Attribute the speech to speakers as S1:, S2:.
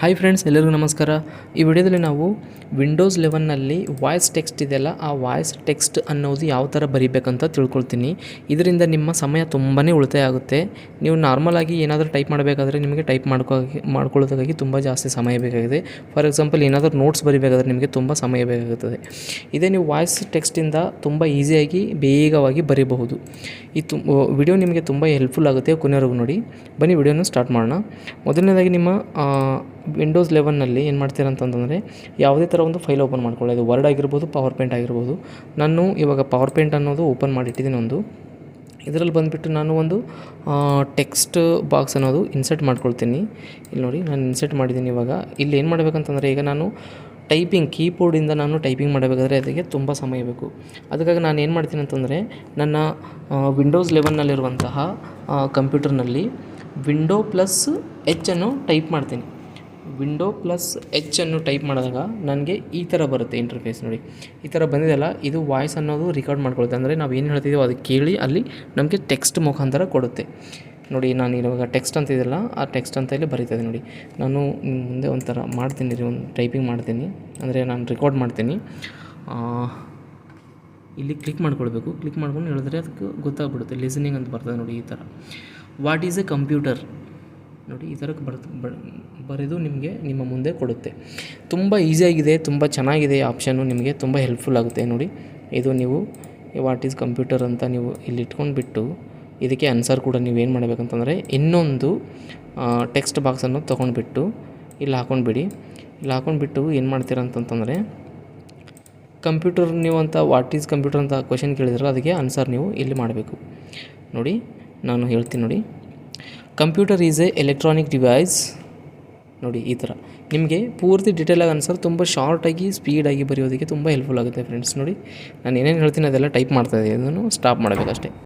S1: Hi friends ಎಲ್ಲರಿಗೂ ನಮಸ್ಕಾರ. ಈ ವಿಡಿಯೋದಲ್ಲಿ ನಾವು ವಿಂಡೋಸ್ ಲೆವೆನ್ನಲ್ಲಿ ವಾಯ್ಸ್ ಟೆಕ್ಸ್ಟ್ ಇದೆಯಲ್ಲ, ಆ ವಾಯ್ಸ್ ಟೆಕ್ಸ್ಟ್ ಅನ್ನೋದು ಯಾವ ಥರ ಬರೀಬೇಕಂತ ತಿಳ್ಕೊಳ್ತೀನಿ. ಇದರಿಂದ ನಿಮ್ಮ ಸಮಯ ತುಂಬಾ ಉಳಿತಾಯ ಆಗುತ್ತೆ. ನೀವು ನಾರ್ಮಲಾಗಿ ಏನಾದರೂ ಟೈಪ್ ಮಾಡಬೇಕಾದ್ರೆ ನಿಮಗೆ ಟೈಪ್ ಮಾಡ್ಕೋ, ಮಾಡ್ಕೊಳ್ಳೋದಕ್ಕಾಗಿ ತುಂಬ ಜಾಸ್ತಿ ಸಮಯ ಬೇಕಾಗಿದೆ. ಫಾರ್ ಎಕ್ಸಾಂಪಲ್ ಏನಾದರೂ ನೋಟ್ಸ್ ಬರೀಬೇಕಾದ್ರೆ ನಿಮಗೆ ತುಂಬ ಸಮಯ ಬೇಕಾಗುತ್ತದೆ. ಇದೇ ನೀವು ವಾಯ್ಸ್ ಟೆಕ್ಸ್ಟಿಂದ ತುಂಬ ಈಸಿಯಾಗಿ ಬೇಗವಾಗಿ ಬರೀಬಹುದು. ಈ ತು ವಿಡಿಯೋ ನಿಮಗೆ ತುಂಬ ಹೆಲ್ಪ್ಫುಲ್ ಆಗುತ್ತೆ ಕೊನೆವರೆಗೂ ನೋಡಿ. ಬನ್ನಿ ವಿಡಿಯೋನ ಸ್ಟಾರ್ಟ್ ಮಾಡೋಣ. ಮೊದಲನೇದಾಗಿ ನಿಮ್ಮ ವಿಂಡೋಸ್ ಲೆವೆನ್ನಲ್ಲಿ ಏನು ಮಾಡ್ತೀರ ಅಂತಂದರೆ ಯಾವುದೇ ಥರ ಒಂದು ಫೈಲ್ ಓಪನ್ ಮಾಡ್ಕೊಳ್ಳೋದು ವರ್ಡ್ ಆಗಿರ್ಬೋದು ಪವರ್ ಪಾಯಿಂಟ್ ಆಗಿರ್ಬೋದು. ನಾನು ಇವಾಗ ಪವರ್ ಪಾಯಿಂಟ್ ಅನ್ನೋದು ಓಪನ್ ಮಾಡಿಟ್ಟಿದ್ದೀನಿ ಒಂದು. ಇದರಲ್ಲಿ ಬಂದುಬಿಟ್ಟು ನಾನು ಒಂದು ಟೆಕ್ಸ್ಟ್ ಬಾಕ್ಸ್ ಅನ್ನೋದು ಇನ್ಸರ್ಟ್ ಮಾಡ್ಕೊಳ್ತೀನಿ. ಇಲ್ಲಿ ನೋಡಿ, ನಾನು ಇನ್ಸರ್ಟ್ ಮಾಡಿದ್ದೀನಿ ಇವಾಗ. ಇಲ್ಲಿ ಏನು ಮಾಡಬೇಕಂತಂದರೆ, ಈಗ ನಾನು ಟೈಪಿಂಗ್ ಕೀಬೋರ್ಡಿಂದ ನಾನು ಟೈಪಿಂಗ್ ಮಾಡಬೇಕಾದ್ರೆ ಅದಕ್ಕೆ ತುಂಬ ಸಮಯ ಬೇಕು. ಅದಕ್ಕಾಗಿ ನಾನು ಏನು ಮಾಡ್ತೀನಿ ಅಂತಂದರೆ, ನನ್ನ ವಿಂಡೋಸ್ ಲೆವೆನ್ನಲ್ಲಿರುವಂತಹ ಕಂಪ್ಯೂಟರ್ನಲ್ಲಿ ವಿಂಡೋ ಪ್ಲಸ್ ಎಚ್ ಅನ್ನು ಟೈಪ್ ಮಾಡ್ತೀನಿ. ವಿಂಡೋ ಪ್ಲಸ್ ಎಚ್ ಅನ್ನು ಟೈಪ್ ಮಾಡಿದಾಗ ನನಗೆ ಈ ಥರ ಬರುತ್ತೆ ಇಂಟರ್ಫೇಸ್ ನೋಡಿ. ಈ ಥರ ಬಂದಿದೆಯಲ್ಲ, ಇದು ವಾಯ್ಸ್ ಅನ್ನೋದು ರೆಕಾರ್ಡ್ ಮಾಡ್ಕೊಳ್ಳುತ್ತೆ. ಅಂದರೆ ನಾವು ಏನು ಹೇಳ್ತಿದ್ದೀವೋ ಅದು ಕೇಳಿ ಅಲ್ಲಿ ನಮಗೆ ಟೆಕ್ಸ್ಟ್ ಮುಖಾಂತರ ಕೊಡುತ್ತೆ. ನೋಡಿ, ನಾನು ಇವಾಗ ಟೆಕ್ಸ್ಟ್ ಅಂತ ಇದೆಯಲ್ಲ, ಆ ಟೆಕ್ಸ್ಟ್ ಅಂತ ಇಲ್ಲಿ ಬರೀತದೆ ನೋಡಿ. ನಾನು ಮುಂದೆ ಒಂಥರ ಮಾಡ್ತೀನಿ ರೀ, ಒಂದು ಟೈಪಿಂಗ್ ಮಾಡ್ತೀನಿ. ಅಂದರೆ ನಾನು ರೆಕಾರ್ಡ್ ಮಾಡ್ತೀನಿ. ಇಲ್ಲಿ ಕ್ಲಿಕ್ ಮಾಡ್ಕೊಳ್ಬೇಕು. ಕ್ಲಿಕ್ ಮಾಡ್ಕೊಂಡು ಹೇಳಿದ್ರೆ ಅದಕ್ಕೆ ಗೊತ್ತಾಗ್ಬಿಡುತ್ತೆ. ಲಿಸನಿಂಗ್ ಅಂತ ಬರ್ತದೆ ನೋಡಿ ಈ ಥರ. ವಾಟ್ ಈಸ್ ಎ ಕಂಪ್ಯೂಟರ್ ನೋಡಿ, ಈ ಥರಕ್ಕೆ ಬರ್ತ ಬ- ಬರೆದು ನಿಮಗೆ ನಿಮ್ಮ ಮುಂದೆ ಕೊಡುತ್ತೆ. ತುಂಬ ಈಸಿಯಾಗಿದೆ, ತುಂಬ ಚೆನ್ನಾಗಿದೆ ಆಪ್ಷನ್ನು, ನಿಮಗೆ ತುಂಬ ಹೆಲ್ಪ್ಫುಲ್ ಆಗುತ್ತೆ ನೋಡಿ. ಇದು ನೀವು ವಾಟ್ ಈಸ್ ಕಂಪ್ಯೂಟರ್ ಅಂತ ನೀವು ಇಲ್ಲಿ ಇಟ್ಕೊಂಡ್ಬಿಟ್ಟು ಇದಕ್ಕೆ ಆನ್ಸರ್ ಕೂಡ ನೀವು ಏನು ಮಾಡಬೇಕಂತಂದರೆ ಇನ್ನೊಂದು ಟೆಕ್ಸ್ಟ್ ಬಾಕ್ಸನ್ನು ತೊಗೊಂಡ್ಬಿಟ್ಟು ಇಲ್ಲಿ ಹಾಕೊಂಡ್ಬಿಡಿ. ಇಲ್ಲಿ ಹಾಕೊಂಡ್ಬಿಟ್ಟು ಏನು ಮಾಡ್ತೀರ ಅಂತಂತಂದರೆ ಕಂಪ್ಯೂಟರ್ ನೀವು ಅಂತ ವಾಟ್ ಈಸ್ ಕಂಪ್ಯೂಟರ್ ಅಂತ ಕ್ವಶನ್ ಕೇಳಿದ್ರೆ ಅದಕ್ಕೆ ಆನ್ಸರ್ ನೀವು ಇಲ್ಲಿ ಮಾಡಬೇಕು. ನೋಡಿ, ನಾನು ಹೇಳ್ತೀನಿ ನೋಡಿ. Computer is a electronic device ನೋಡಿ, ಈ ಥರ ನಿಮಗೆ ಪೂರ್ತಿ ಡೀಟೇಲಾಗಿ ಆನ್ಸರ್ ತುಂಬ ಶಾರ್ಟಾಗಿ ಸ್ಪೀಡಾಗಿ ಬರೆಯೋದಕ್ಕೆ ತುಂಬ ಹೆಲ್ಪ್ಫುಲ್ ಆಗುತ್ತೆ ಫ್ರೆಂಡ್ಸ್ ನೋಡಿ, ನಾನು ಏನೇನು ಹೇಳ್ತೀನಿ ಅದೆಲ್ಲ ಟೈಪ್ ಮಾಡ್ತಾ ಇದ್ದೀನಿ ಅದನ್ನು ಸ್ಟಾಪ್ ಮಾಡಬೇಕಷ್ಟೇ.